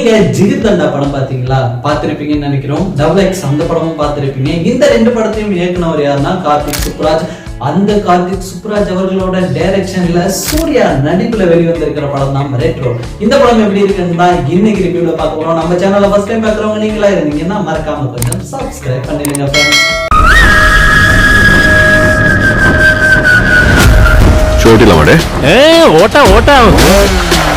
நீங்க ஜிகிர்தண்டா படம் பாத்தீங்களா? பாத்திருப்பீங்கன்னு நினைக்கிறோம். டபுள் எக்ஸ் அந்த படமும் பாத்திருப்பீங்க இந்த ரெண்டு படத்தையும் இயக்குனவர் யாருன்னா கார்த்திக் சுப்ராஜ். அந்த கார்த்திக் சுப்ராஜ் அவர்களோட டைரக்ஷன்ல சூர்யா நடிப்புல வெளிவந்திருக்கிற படம் தான் ரெட்ரோ இந்த படம் எப்படி இருக்குன்னா தான் இன்னைக்கு ரிவ்யூல பார்க்க போறோம். நம்ம சேனல்ல ஃபர்ஸ்ட் டைம் பாக்குறவங்க நீங்களா இருந்தீங்கன்னா மறக்காம கொஞ்சம் சப்ஸ்கிரைப் பண்ணிடுங்க ஓட்டில மாடே ஓட்டா ஓட்டா.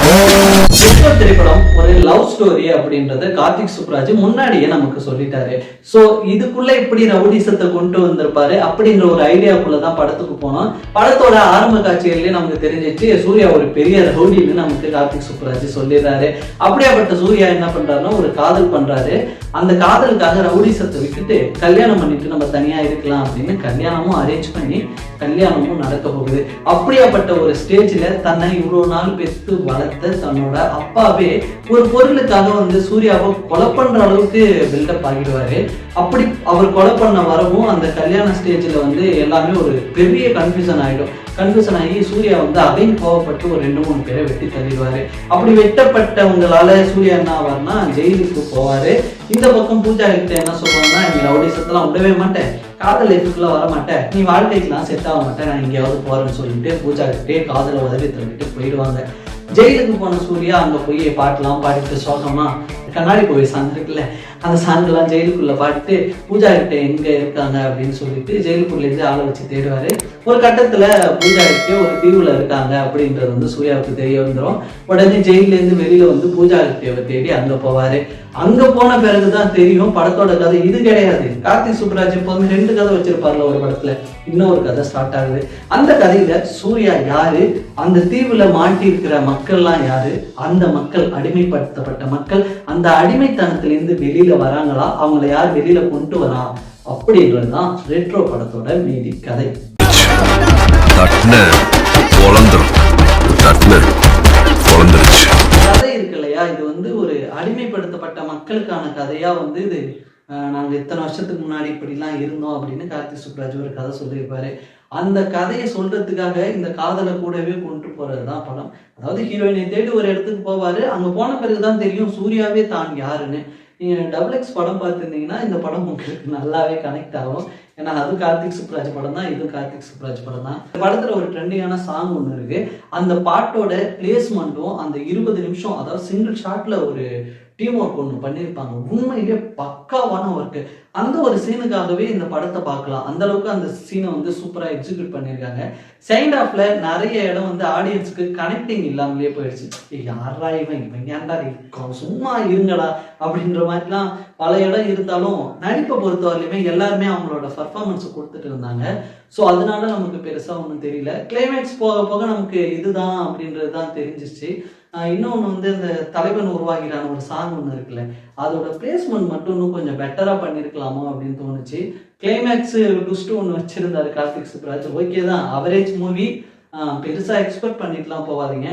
விஸ்வ திரைப்படம் ஒரு லவ் ஸ்டோரி அப்படின்றத கார்த்திக் சுப்ராஜ் முன்னாடியே நமக்கு சொல்லிட்டாரு. சோ இதுக்குள்ள இப்படி ரவுடிசத்தை கொண்டு வந்திருப்பாரு அப்படின்ற ஒரு ஐடியாக்குள்ள தான் படத்துக்கு போனோம். படத்தோட ஆரம்ப காட்சிகள்லயே நமக்கு தெரிஞ்சிச்சு சூர்யா ஒரு பெரிய ரவுடின்னு நமக்கு கார்த்திக் சுப்ராஜ் சொல்லிடுறாரு. அப்படியாப்பட்ட சூர்யா என்ன பண்றாருன்னா ஒரு காதல் பண்றாரு. அந்த காதலுக்காக ரவுடிசத்தை விட்டுட்டு கல்யாணம் பண்ணிட்டு நம்ம தனியா இருக்கலாம் அப்படின்னு கல்யாணமும் அரேஞ்ச் பண்ணி கல்யாணமும் நடக்க போகுது. அப்படியாப்பட்ட ஒரு ஸ்டேஜ்ல தன்னை இவ்வளவு நாள் பெற்று வளர்த்து தன்னோட அப்பாவே ஒரு பொருளுக்காக வந்து சூர்யாவை கொலை பண்ற அளவுக்கு பில்டப் ஆகிடுவாரு. அப்படி அவர் கொலை பண்ண வரவும் அந்த கல்யாண ஸ்டேஜில் வந்து எல்லாமே ஒரு பெரிய கன்ஃபியூஷன் ஆயிடும். கன்ஃபியூஷன் ஆகி சூர்யா வந்து அதையும் கோவப்பட்டு ஒரு ரெண்டு மூணு பேரை வெட்டி தள்ளிடுவாரு. அப்படி வெட்டப்பட்டவங்களால சூர்யா என்ன ஆவார்னா ஜெயிலுக்கு போவாரு. இந்த பக்கம் பூஜா கிட்ட என்ன சொல்றாங்கன்னா நீ ரவுடிசத்தெல்லாம் விடவே மாட்டேன். காதல் லைஃபுக்குள்ள வர மாட்டேன். நீ வாழ்க்கைக்குலாம் செட் ஆக மாட்டேன். நான் எங்கேயாவது போறேன்னு சொல்லிட்டு பூஜா கிட்டே காதலை உதவி தள்ளிட்டு போயிடுவாங்க. ஜெயிலுக்கு போன சூர்யா அந்த பொய்யை பாட்டுலாம் பாடிட்டு சோகமா கண்ணாடி போய் சாங் அந்த சாங்கெல்லாம் ஜெயிலுக்குள்ள பாட்டு பூஜா கிட்ட எங்க இருக்காங்க? அப்படின்னு சொல்லிட்டு ஜெயிலுக்குள்ள இருந்து ஆளை வச்சு தேடுவாரு. ஒரு கட்டத்துல பூஜா கிட்ட ஒரு தீவுல இருக்காங்க அப்படின்றது வந்து சூர்யாவுக்கு தெரிய வந்துடும் உடனே ஜெயில இருந்து வெளியில வந்து பூஜா கிட்டேவை தேடி அங்க போவாரு. அங்க போன பிறகுதான் தெரியும் படத்தோட கதை. இது கிடையாது. கார்த்தி சுப்ராஜ் எப்போதுமே ரெண்டு கதை வச்சிருப்பார்ல ஒரு படத்துல. இன்னொரு கதை ஸ்டார்ட் ஆகுது. அந்த கதையில சூர்யா யாரு? அந்த தீவுல மாட்டி இருக்கிற மக்கள்லாம் யாரு? அந்த மக்கள் அடிமைப்படுத்தப்பட்ட மக்கள். அந்த அடிமைத்தனத்திலிருந்து வெளியில வெளியில் வராங்களா? அவங்கள யார் வெளியில கொண்டு வரா? அப்படின்றது தான் ரெட்ரோ படத்தோட மீதி கதை. கதை இருக்கு இல்லையா? இது வந்து ஒரு அடிமைப்படுத்தப்பட்ட மக்களுக்கான கதையா வந்து இது நாங்கள் இத்தனை வருஷத்துக்கு முன்னாடி இப்படிலாம் இருந்தோம் அப்படின்னு கார்த்தி சுப்ராஜ் ஒரு கதை சொல்லியிருப்பாரு. அந்த கதையை சொல்றதுக்காக இந்த காதலை கூடவே கொண்டு போறது தான் படம். அதாவது ஹீரோயினை தேடி ஒரு இடத்துக்கு போவாரு. அங்கே போன பிறகு தான் தெரியும் சூர்யாவே தான் யாருன்னு. நீங்க டபுள் எக்ஸ் படம் பார்த்துருந்தீங்கன்னா இந்த படம் உங்களுக்கு நல்லாவே கனெக்ட் ஆகும். ஏன்னா அது கார்த்திக் சுப்ராஜ் படம் தான் இதுவும் கார்த்திக் சுப்ராஜ் படம் தான். இந்த படத்துல ஒரு ட்ரெண்டிங்கான சாங் ஒன்று இருக்கு. அந்த பாட்டோட பிளேஸ்மெண்ட்டும் அந்த இருபது நிமிஷம் அதாவது சிங்கிள் ஷாட்ல ஒரு டீம் ஒர்க் ஒன்று பண்ணியிருப்பாங்க. உண்மையிலே பக்காவான ஒர்க்கு அந்த ஒரு சீனுக்காகவே இந்த படத்தை பார்க்கலாம். அந்த அளவுக்கு அந்த சீனை வந்து சூப்பராக எக்ஸிக்யூட் பண்ணியிருக்காங்க. சைண்ட் ஆஃப்ல நிறைய இடம் வந்து ஆடியன்ஸ்க்கு கனெக்டிங் இல்லாமலே போயிடுச்சு. யாரா இவன்? இவன் ஏன்டா இருக்கோம் சும்மா இருங்கடா அப்படின்ற மாதிரிலாம் பல இடம் இருந்தாலும் நடிப்பை பொறுத்தவரையிலுமே எல்லாருமே அவங்களோட பர்ஃபார்மன்ஸ் கொடுத்துட்டு இருந்தாங்க. ஸோ அதனால நமக்கு பெருசாக ஒன்றும் தெரியல. கிளைமேக்ஸ் போக போக நமக்கு இதுதான் அப்படின்றது தான் தெரிஞ்சிச்சு இன்னொன்று வந்து இந்த தலைவன் உருவாகிறான ஒரு சாங் ஒன்று இருக்குல்ல. அதோட பிளேஸ்மெண்ட் மட்டும் இன்னும் கொஞ்சம் பெட்டராக பண்ணியிருக்கலாமோ அப்படின்னு தோணுச்சு. கிளைமேக்ஸ் டுஸ்ட்டு ஒன்று வச்சிருந்தாரு கார்த்திக் சுப்ராஜ். ஓகே தான் அவரேஜ் மூவி பெருசாக எக்ஸ்பெக்ட் பண்ணிட்டுலாம் போகாதீங்க.